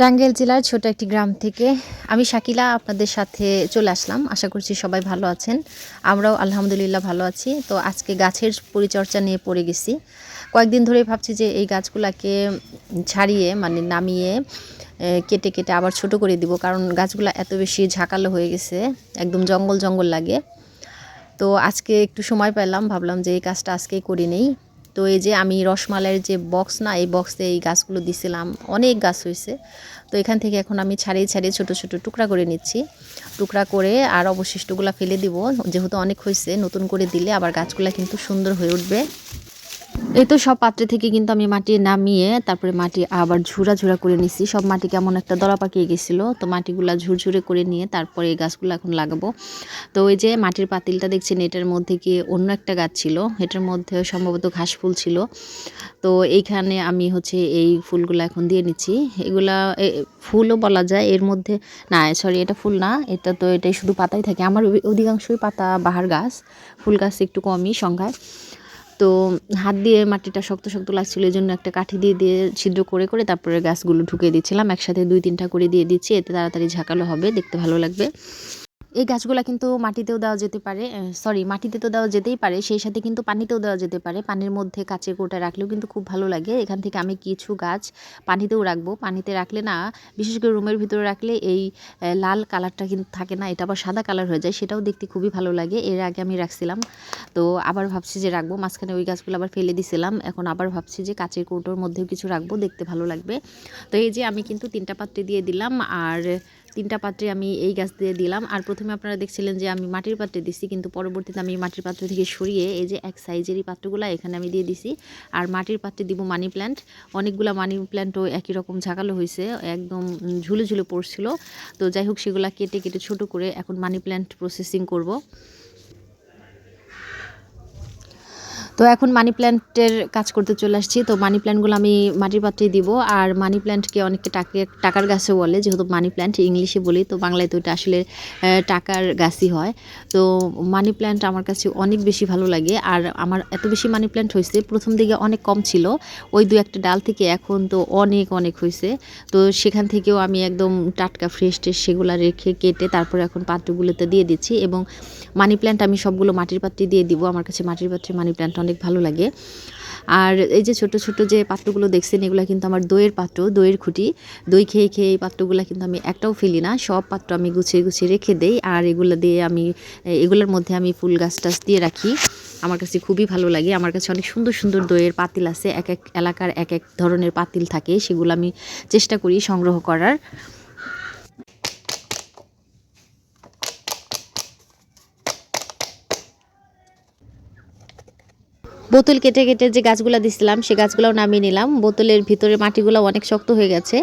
টাঙ্গাইল জেলার ছোট একটি গ্রাম থেকে আমি শাকিলা আপনাদের সাথে চলে আসলাম। আশা করছি সবাই ভালো আছেন। আমরাও আলহামদুলিল্লাহ ভালো আছি। তো আজকে গাছের পরিচর্যা নিয়ে পড়ে গেছি। কয়েকদিন ধরেই ভাবছি যে এই গাছগুলাকে ছাড়িয়ে মানে নামিয়ে কেটে কেটে আবার ছোট করে দিব কারণ গাছগুলো এত বেশি ঝাঁকালো হয়ে গেছে। একদম জঙ্গল জঙ্গল লাগে। তো আজকে একটু সময় পেলাম, ভাবলাম যে এই কাজটা আজকেই করে নেই। তো এই যে আমি রসমালাইয়ের যে বক্স না, এই বক্সে এই গাছগুলো দিছিলাম, অনেক গাছ হয়েছে তো এখান থেকে এখন আমি ছাড়িয়ে ছাড়িয়ে ছোট ছোট টুকরা করে নিচ্ছি। টুকরা করে আর অবশিষ্টগুলো ফেলে দিব, যেহেতু অনেক হয়েছে নতুন করে দিলে আবার গাছগুলো কিন্তু সুন্দর হয়ে উঠবে। এই তো সব পাত্রে থেকে কিন্তু আমি মাটি নামিয়ে তারপরে মাটি আবার ঝুরা ঝুরা করে নিছি। সব মাটি কেমন একটা দলা পাকিয়ে গেছিল, তো মাটিগুলা ঝুরঝুরে করে নিয়ে তারপরে এই গাছগুলো এখন লাগাবো। তো ওই যে মাটির পাতিলটা দেখছেন, এটার মধ্যে কি অন্য একটা গাছ ছিল? এটার মধ্যে সম্ভবত ঘাস ফুল ছিল। তো এইখানে আমি হচ্ছে এই ফুলগুলো এখন দিয়ে নিচ্ছি। এগুলা ফুলও বলা যায়, এর মধ্যে, না সরি এটা ফুল না, এটা তো এটাই শুধু পাতাই থাকে। আমার অধিকাংশই পাতা বাহার গাছ, ফুল গাছ একটু কমই সংখ্যায়। তো হাত দিয়ে মাটিটা শক্ত শক্ত লাগছিল এই জন্য একটা কাঠি দিয়ে দিয়ে ছিদ্র করে করে তারপরে গাছগুলো ঢুকিয়ে দিচ্ছিলাম একসাথে দুই তিনটা করে দিয়ে দিচ্ছি, এতে তাড়াতাড়ি ঝাঁকালো হবে, দেখতে ভালো লাগবে। এই গাছগুলা কিন্তু মাটিতেও দেওয়া যেতে পারে সরি মাটিতে তো দেওয়া যেতেই পারে, সেই সাথে কিন্তু পানিতেও দেওয়া যেতে পারে। পানির মধ্যে কাচের কোটা রাখলেও কিন্তু খুব ভালো লাগে। এখান থেকে আমি কিছু গাছ পানিতেও রাখব। পানিতে রাখলে না, বিশেষ করে রুমের ভিতরে রাখলে এই লাল কালারটা কিন্তু থাকে না, এটা আবার সাদা কালার হয়ে যায়, সেটাও দেখতে খুবই ভালো লাগে। এর আগে আমি রাখছিলাম। তো আবার ভাবছি যে রাখব, মাঝখানে ওই গাছগুলো আবার ফেলে দিছিলাম। এখন আবার ভাবছি যে কাচের কৌটোর মধ্যেও কিছু রাখব, দেখতে ভালো লাগবে। তো এই যে আমি কিন্তু তিনটা পাত্রে দিয়ে দিলাম, আর তিনটা পাত্রে আমি এই গাছ দিয়ে দিলাম। আর প্রথমে আপনারা দেখছিলেন যে আমি মাটির পাত্রে দিছি, কিন্তু পরবর্তীতে আমি মাটির পাত্র থেকে সরিয়ে এই যে এক সাইজেরই পাত্রগুলো এখানে আমি দিয়ে দিছি। আর মাটির পাত্রে দিব মানি প্ল্যান্ট। অনেকগুলো মানি প্ল্যান্টও একই রকম ঝাঁকালো হয়েছে, একদম ঝুলে ঝুলে পড়ছিল। তো যাই হোক, সেগুলো কেটে কেটে ছোট করে এখন মানি প্ল্যান্ট প্রসেসিং করব। তো এখন মানি প্ল্যান্টের কাজ করতে চলে আসছি। তো মানি প্ল্যান্টগুলো আমি মাটির পাত্রে দিব। আর মানি প্ল্যান্টকে অনেকে টাকে, টাকার গাছও বলে, যেহেতু মানি প্ল্যান্ট ইংলিশে বলি, তো বাংলায় তো এটা আসলে টাকার গাছই হয়। তো মানি প্ল্যান্ট আমার কাছে অনেক বেশি ভালো লাগে। আর আমার এত বেশি মানি প্ল্যান্ট হয়েছে, প্রথম দিকে অনেক কম ছিল। ওই দু একটা ডাল থেকে এখন তো অনেক অনেক হয়েছে। তো সেখান থেকেও আমি একদম টাটকা ফ্রেশ টেস সেগুলো রেখে কেটে তারপরে এখন পাত্রগুলোতে দিয়ে দিচ্ছি। এবং মানি প্ল্যান্ট আমি সবগুলো মাটির পাত্রে দিয়ে দিব। আমার কাছে মাটির পাত্রে মানি প্ল্যান্ট অনেক ভালো লাগে। আর এই যে ছোট ছোট যে পাত্রগুলো দেখছেন, এগুলো কিন্তু আমার দইয়ের পাত্র, দইয়ের খুঁটি। দই খেয়ে খেয়ে এই পাত্রগুলো কিন্তু আমি একটাও ফেলি না। সব পাত্র আমি গুছিয়ে গুছিয়ে রেখে দেই। আর এগুলো দিয়ে আমি, এগুলোর মধ্যে আমি ফুল গাছ টাছ দিয়ে রাখি। আমার কাছে খুবই ভালো লাগে। আমার কাছে অনেক সুন্দর সুন্দর দইয়ের পাতিল আছে। এক এক এলাকার এক এক ধরনের পাতিল থাকে। সেগুলো আমি চেষ্টা করি সংগ্রহ করার। বোতল কেটে কেটে যে গাছগুলো দিছিলাম, সে গাছগুলোও নামিয়ে নিলাম। বোতলের ভিতরে মাটিগুলো অনেক শক্ত হয়ে গেছে।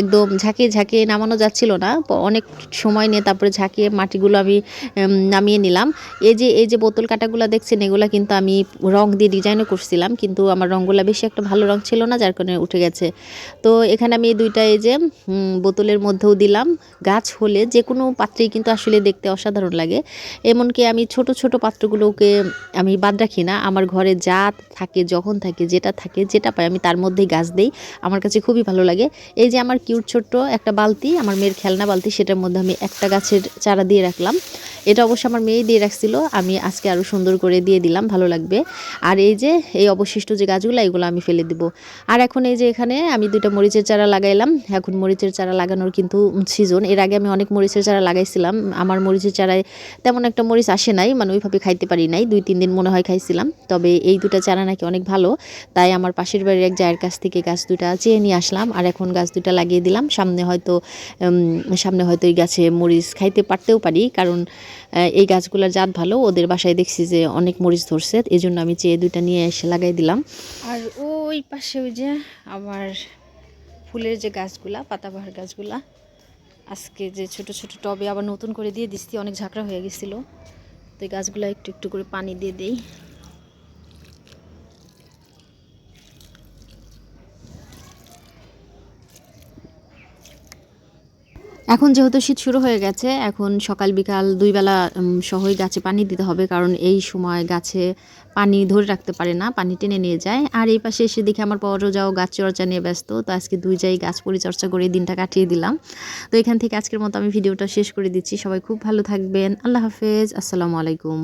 একদম ঝাঁকিয়ে ঝাঁকিয়ে নামানো যাচ্ছিল না। অনেক সময় নিয়ে তারপরে ঝাঁকিয়ে মাটিগুলো আমি নামিয়ে নিলাম। এই যে এই যে বোতল কাটাগুলো দেখছেন, এগুলো কিন্তু আমি রং দিয়ে ডিজাইনও করছিলাম, কিন্তু আমার রঙগুলো বেশি একটা ভালো রং ছিল না, যার কারণে উঠে গেছে। তো এখানে আমি এই দুইটা, এই যে বোতলের মধ্যেও দিলাম। গাছ হলে যে কোনো পাত্রেই কিন্তু আসলে দেখতে অসাধারণ লাগে। এমনকি আমি ছোট ছোট পাত্রগুলোকে আমি বাদ রাখি না। আমার ঘরে যা থাকে, যখন থাকে, যেটা থাকে, যেটা পাই আমি তার মধ্যেই গাছ দেই। আমার কাছে খুবই ভালো লাগে। এই যে আমার কিউট ছোট্ট একটা বালতি, আমার মেয়ের খেলনা বালতি, সেটার মধ্যে আমি একটা গাছের চারা দিয়ে রাখলাম। এটা অবশ্য আমার মেয়েই দিয়ে রাখছিল। আমি আজকে আরও সুন্দর করে দিয়ে দিলাম, ভালো লাগবে। আর এই যে, এই অবশিষ্ট যে গাছগুলো, এগুলো আমি ফেলে দিব। আর এখন এই যে এখানে আমি দুইটা মরিচের চারা লাগাইলাম। এখন মরিচের চারা লাগানোর কিন্তু সিজন এর আগে আমি অনেক মরিচের চারা লাগাইছিলাম। আমার মরিচের চারায় তেমন একটা মরিচ আসে নাই মানে ওইভাবে খাইতে পারি নাই। দুই, তিন দিন মনে হয় খাইছিলাম। তবে এই দুটা চারা নাকি অনেক ভালো। তাই আমার পাশের বাড়ির এক জায়ের কাছ থেকে গাছ দুটা চেয়ে নিয়ে আসলাম। আর এখন গাছ দুটা লাগিয়ে দিলাম। সামনে হয়তো সামনে হয়তো এই গাছে মরিচ খাইতে পারতেও পারি। কারণ এই গাছগুলোর জাত ভালো। ওদের বাসায় দেখছি যে অনেক মরিচ ধরছে। এই জন্য আমি চেয়ে দুইটা নিয়ে এসে লাগাই দিলাম। আর ওই পাশে ওই যে আমার ফুলের যে গাছগুলা, পাতাবাহার গাছগুলা, আজকে যে ছোট ছোট টবে আবার নতুন করে দিয়ে দিচ্ছি অনেক ঝাঁকড়া হয়ে গেছিল। তো এই গাছগুলো একটু একটু করে পানি দিয়ে দেই। এখন যেহেতু শীত শুরু হয়ে গেছে, এখন সকাল বিকাল দুই বেলা সহই গাছে পানি দিতে হবে, কারণ এই সময় গাছে পানি ধরে রাখতে পারে না, পানি টেনে নিয়ে যায়। আর এই পাশে এসে দেখে আমার পরও যাও গাছ চর্চা নিয়ে ব্যস্ত, তো আজকে দুই যাই গাছ পরিচর্চা করে দিনটা কাটিয়ে দিলাম। তো এখান থেকে আজকের মতো আমি ভিডিওটা শেষ করে দিচ্ছি। সবাই খুব ভালো থাকবেন। আল্লাহ হাফেজ। আসসালামু আলাইকুম।